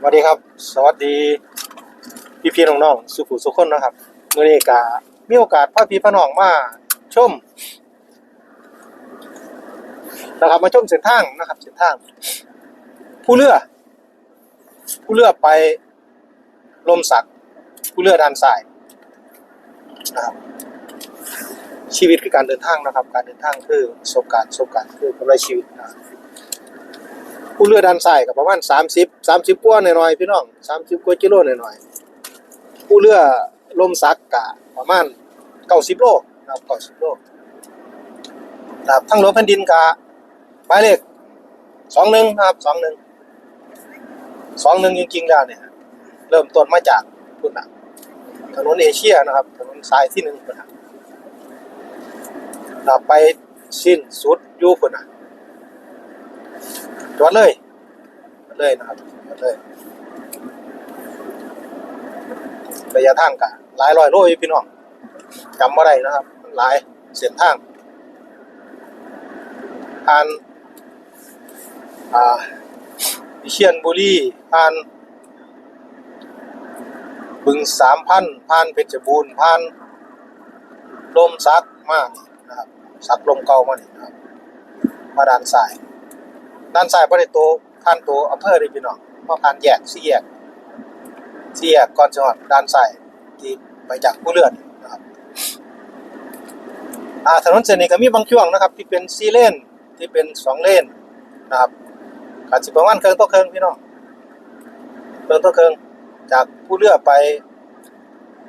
สวัสดีครับ สวัสดีพี่พี่น้องๆสุขุสุขคนนะครับเมื่อนี้กามีโอกาสพาพี่พาน้องมาชมนะครับมาชมเส้นทางนะครับเส้นทาง ผู้เรือผู้เรือไปลมสักผู้เรือด้านซ้ายนะครับชีวิตคือการเดินทางนะครับ การเดินทางคือประสบการณ์ประสบการณ์คือกำไรชีวิตนะครับ ผู้เรือด้านซ้ายก็ประมาณ30 30กว่าหน่อยๆพี่น้อง30กว่ากิโลหน่อยๆผู้เรือลมสักกะประมาณ90โลครับ90โลครับทั้งหลวงแผ่นดินกะหมายเลข21นะครับ21 21จริงๆแล้วเนี่ย เริ่มต้นมาจากพุ่นะถนนเอเชียนะครับถนนสายที่1พุ่นน่ะนะครับไปสิ้นสุดอยู่พุ่นะ จอดเลยจอดเลยนะครับจอดเลยระยะทางกะหลายร้อยโลอยู่พี่น้องจำบ่ได้นะครับ มันหลายเส้นทางผ่านอ่าวิเชียรบุรีผ่านบึงสามพันผ่านเพชรบูรณ์ผ่านลมซักมานี่นะครับซักลมเก่ามานี่นะครับ มาด้านซ้าย ด้านซ้ายบ่ได้โตผ่านโตอำเภอนี่พี่น้องมาผ่านแยกสี่แยกสี่แยกก่อนจังหวัดด้านซ้ายที่ไปจากผู้เรือนนะครับอ่าถนนเส้นนี้ก็มีบางช่วงนะครับ ที่เป็น4เลนที่เป็น2เลนนะครับก็สิประมาณเครื่องต่อเครื่องพี่น้องเครื่องต่อเครื่องจากผู้เรือไป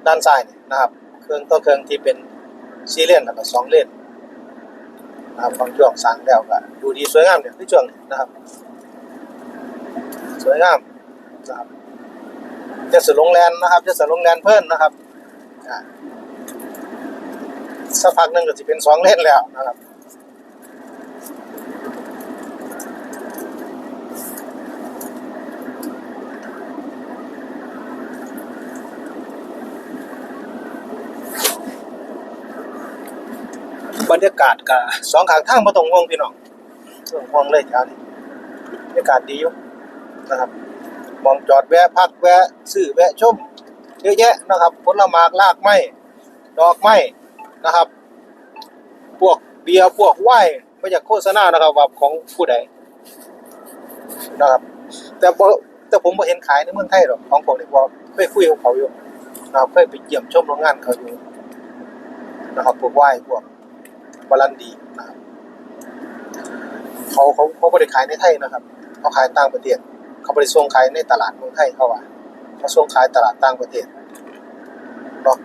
ด้านซ้ายนะครับ เครื่องต่อเครื่องที่เป็น4เลนแล้วก็2เลน นะครับบางช่วงสร้างแล้วก็ดูดีสวยงามเนี่ยในช่วงนี้นะครับ สวยงามนะครับจะสลงแลนนะครับจะสลงแลนเพิ่นนะครับสักพักหนึงก็จะเป็นสองเลนแล้วนะครับ บรรยากาศก็สองข้างทางบ่ต้องห่วงพี่น้องบ่ต้องห่วงเลยแถวนี้บรรยากาศดีอยู่นะครับมองจอดแวะพักแวะซื้อแวะชมเยอะแยะนะครับผลไม้รากไม้ดอกไม้นะครับ พวกเบียร์พวกไวน์มาจากโฆษณานะครับว่าของผู้ใดนะครับ แต่แต่ผมบ่เห็นขายในเมืองไทยหรอกของพวกนี้บ่เคยคุยกับเขาอยู่นะครับเคยไปเยี่ยมชมโรงงานเขาอยู่นะครับพวกไวน์พวก บาลันดีนะครับเขาเขาเขาไม่ได้ขายในไทยนะครับเขาขายต่างประเทศเขาไม่ได้ส่งขายในตลาดเมืองไทยเขาว่าเขาส่งขายตลาดต่างประเทศเนาะ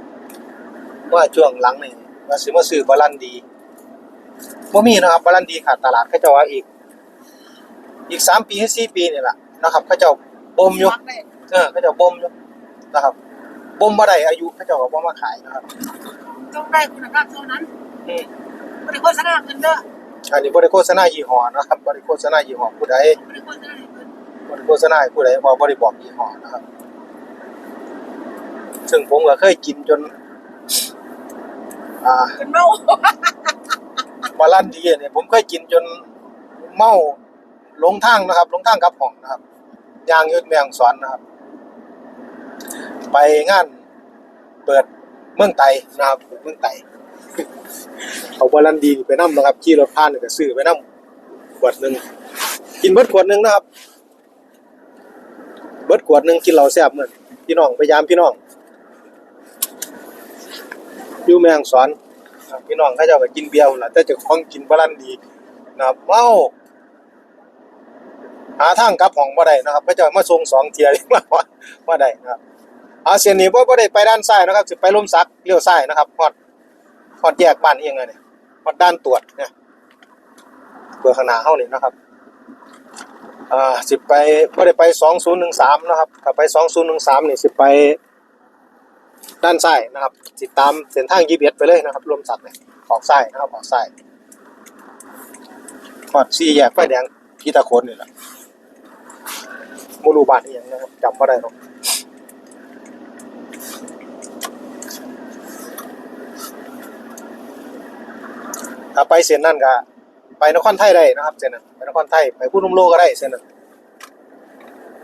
เมื่อช่วงหลังนี่ว่าสิมาซื้อบาลันดีบ่มีนะครับบาลันดีขาดตลาดเขาเจ้าว่าอีก อีกสามปีให้สี่ปีนี่แหละนะครับเขาจ้าบ่มอยู่เออเขาจ้าบ่มอยู่นะครับบ่มบ่ได้อายุเขาเจ้าก็บ่มาขายนะครับ ต้องได้คุณภาพเท่านั้น อืมไม่ได้โฆษณาเงินเด้ออันนี้บ่ได้โฆษณายี่ห้อนะครับบ่ได้โฆษณายี่ห้อผู้ใดไม่ได้โฆษณาเงินบ่ได้โฆษณาให้ผู้ใดบ่บ่ได้บอกยี่ห้อนะครับ ซึ่งผมก็เคยกินจน อ่าเป็นเมาบาลันดีเนี่ยผมเคยกินจนเมาหลงทางนะครับหลงทางกลับห้องนะครับย่างอยุดแมงสอนนะครับ ไปงานเปิดเมืองไตนะครับเมืองไต เอาบาลันดีไปนํนะครับขี่รถผ่านนี่ก็ซื้อไปนํขวดหนึงกินเบิดขวดหนึงนะครับ เบิดขวดหนึงกินเหล้าแซ่บเหมือนพี่น้องพยายามพี่น้องอยู่แมงสอนพี่น้องเขาเจ้าก็กินเบียร์ล่ะแต่เจ้าของกินบาลันดีนะครับเมาหาทางกลับห้องบ่ได้นะครับเขาเจ้ามาส่งสองเทียมาว่าบ่ได้นะครับอาเส้นนี้บ่บ่ได้ไปด้านซ้ายนะครับสิไปลมสักเลี้ยวซ้ายนะครับฮอด อดแยกบ้านเอีหยังไงเนี่ยฮอดด้านตรวจเนี่ยเพื่อข้างหน้าเฮานี่นะครับอ่าสิบไปบ่ได้ไป2013นย์หนึ่งสามนะครับถ้าไป2013นี่สิบไปด้านซ้ายนะครับสิตามเส้นทาง GPS ไปเลยนะครับรวมสักเนี่ยออกซ้ายนะครับออกซ้ายฮอดสี่แยกไฟแดงพีตะโคนนี่แหละบ่รู้บ้านอีหยังนะครับจำบ่ได้หรอก ถ้าไปเส้นนั้นก็ไปนครไทยได้นะครับเส้นนั้นไปนครไทยไปพุทธมโลก็ได้เส้นนั้น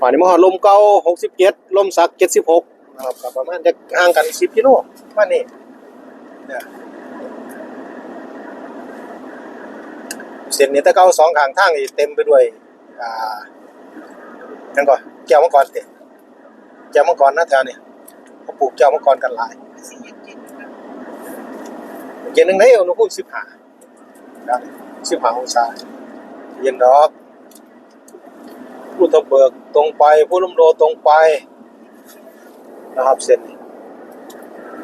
ป่านนี้มาฮอดลมเก่า67ลมสัก76นะครับก็ประมาณจะห่างกัน10กิโลประมานี้เนี่ยเส้นนี้ต่เก่าสองข้างทางเต็มไปด้วยอ่านั่นก่อนแก้วมังกรเต็มแก้วมังกรนะแถวนี้เขาปลูกแก้วมังกรกันหลายเย็นเย็นนะเย็นนึงได้อุณหภูมิสิบห้า สิบห้าองศาเย็นดอกผู้ทบเบิกตรงไปผู้ลมโดตรงไปนะครับเส้นนี้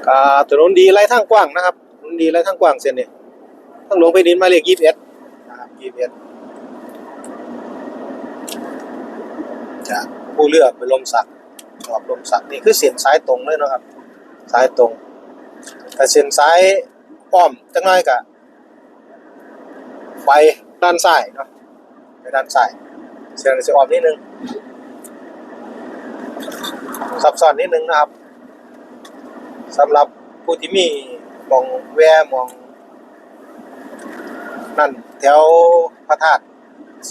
กาถนนดีไล่ทางกว้างนะครับถนนดีไล่ทางกว้างเส้นนี้ทางหลวงไปดินมาเลขยี่สิบเอ็ดนะครับยี่สิบเอ็ดจากผู้เลือกไปลมสักขอบลมสักนี่คือเส้นสายตรงเลยนะครับสายตรงแต่เส้นซ้ายอ้อมจังน้อยกะ ไปด้านซ้ายเนาะไปด้านซ้ายเส้นจะอ้อมนิดนึงซับซ้อนนิดนึงนะครับสำหรับผู้ที่มีหมองแวหมอง นั่นแถวพระธาตุ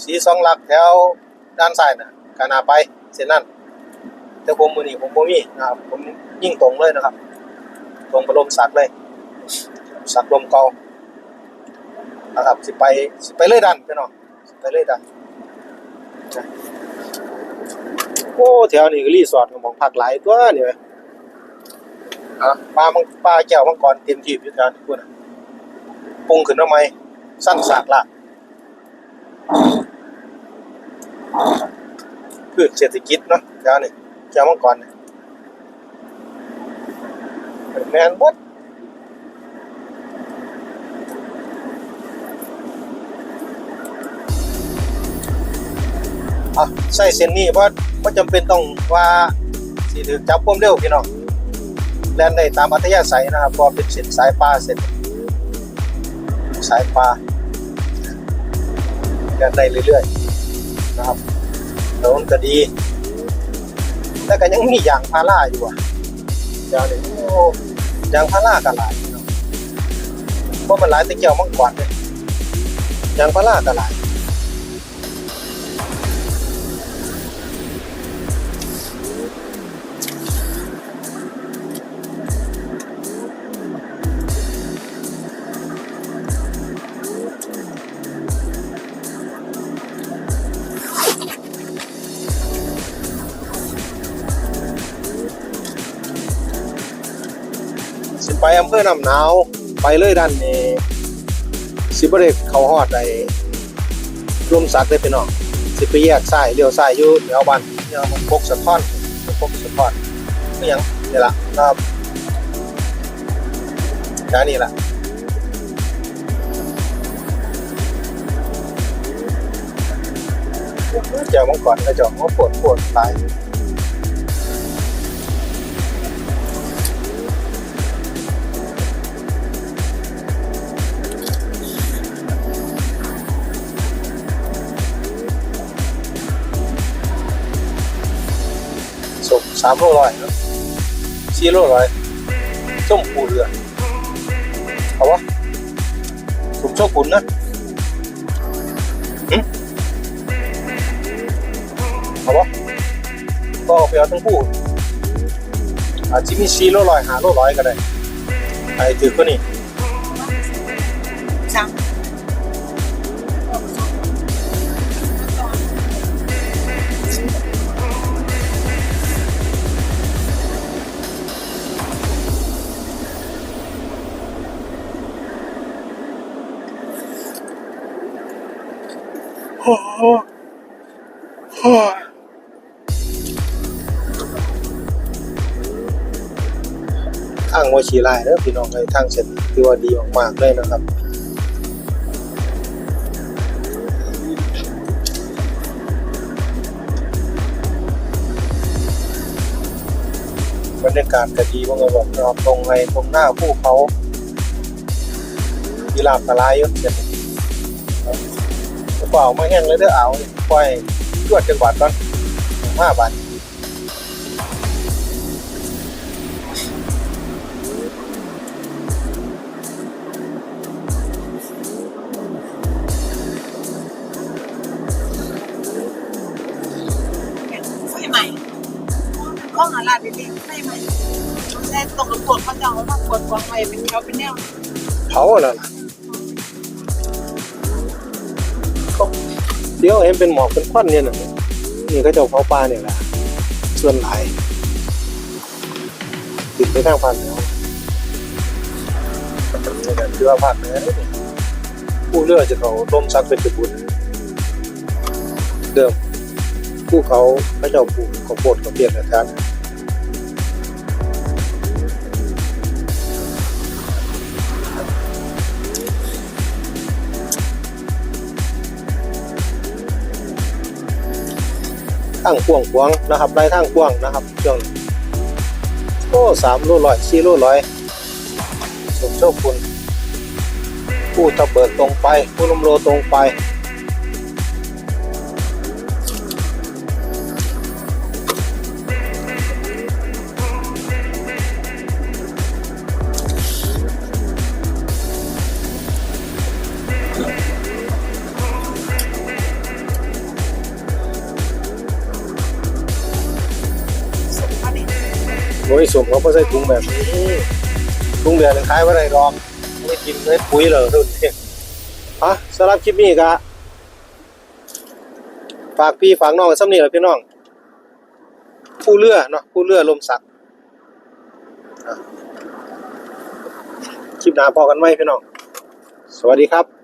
สีสองหลักแถวด้านซ้ายน่ะกานาไปเส้นนั้นแต่ผมมือนี้ผมบ่มีนะครับผมยิ่งตรงเลยนะครับ ตรงประลมสักเลย สักลมเกา นะครับสิไปสิไปเลยดันพี่น้องสิไปเลยดันนะโอ้แถวนี้ก็รีสอร์ทของพักหลายตัวนี่เว้ยอะปลามังปลาแก้วมังกรเต็มที่อยู่แถวนี้พุ่นน่ะปรุงขึ้นมาใหม่สั้นสากลากพืชเศรษฐกิจเนาะแถวนี้แก้วมังกรเนี่ยแมนบด อะใส่เส้นนี้เพราะว่าจำเป็นต้องว่าสิถือจับความเร็วพี่น้องแล่นได้ตามอัธยาศัยนะครับพราะเป็นเส้นสายปลาเส้นสายปลาแล่นได้เรื่อยๆนะครับถนนก็ดีแต่ก็ยังมียางพาราอยู่อะเดี๋ยวนี้โอ้ยางพาราก็หลายพี่น้องเพราะมันหลายตะเกียวมังกรเลยยางพาราก็หลาย อำเภอน้ำหนาว ไปเลยด้านนี้สิบเรกเขาฮอดไอ้รวมสักได้ไปน้องสิไปแยกซ้ายเลี้ยวซ้ายอยู่แถวบ้านแถวพกสะท้อนพกสะท้อนนี่ยังนี่ละครับแค่นี้ล่ะเจ้ามังกรกระจอกมาปวดปวดตาย สามโลร้อยสี่โลร้อยส้มปูเรือเอาวะส้มโชกุนนะหึเอาวะก็เอาไปเอาทั้งคู่อาจจะมีสี่โลร้อยหาโลร้อยก็ได้ไอ้ถือก็นี่สั่ง ทางวัชีไลายเด้อพี่น้องในทางเส้นที่ว่าดีมากๆเลยนะครับบรรยากาศก็ดีว่าไงบอกเราตรงไงตรงหน้าภูเขากีฬาพลายอยู่เจ็ดกระ เป๋ามาแห้งเลยเด้อเอาปล่อยตรวจจังหวัดก่อนห้าบาทแกงไฟข้องอะไรดีๆไม่ไหมแต่ตกกับปวดเขาจะเอามาปวดวางไว้เป็นแนวเป็นแนวเผาแล้วล่ ดี๋ยวเห็นเป็นหมอกเป็นควันเนี่ยนะนี่ก็จะเผาปลาเนี่ยแหละส่วนหลายติดไปทางภาคเหนือนี่ก็คือว่านนะผู้เรือจะเขาลมซักเป็นจุบุญเดิมผู้เขาพระเจ้าปลูกข้าวโพดข้าเปียกนะครับ ทางกว้างกวางนะครับไล่ทางกว้างนะครับช่วงนี้โอ้สามโลร้อยสี่โลร้อยสมโชคคุณผู้ตะเบิดตรงไป ผู้ลมโลตรงไป สมเขาก็ใส่ถุงแบบนี้ถุงเดือนงขายว่าไรรองไม่กินไม่ปุ๋ยเลยรุ่นนี้อะสำหรับคลิปนี้ก็ฝากพี่ฝากน้องกันซ้ำนี่แหละพี่น้อง ผู้เรือเนาะผู้เรือลมสักคลิปหน้าพอกันไหมพี่น้อง สวัสดีครับ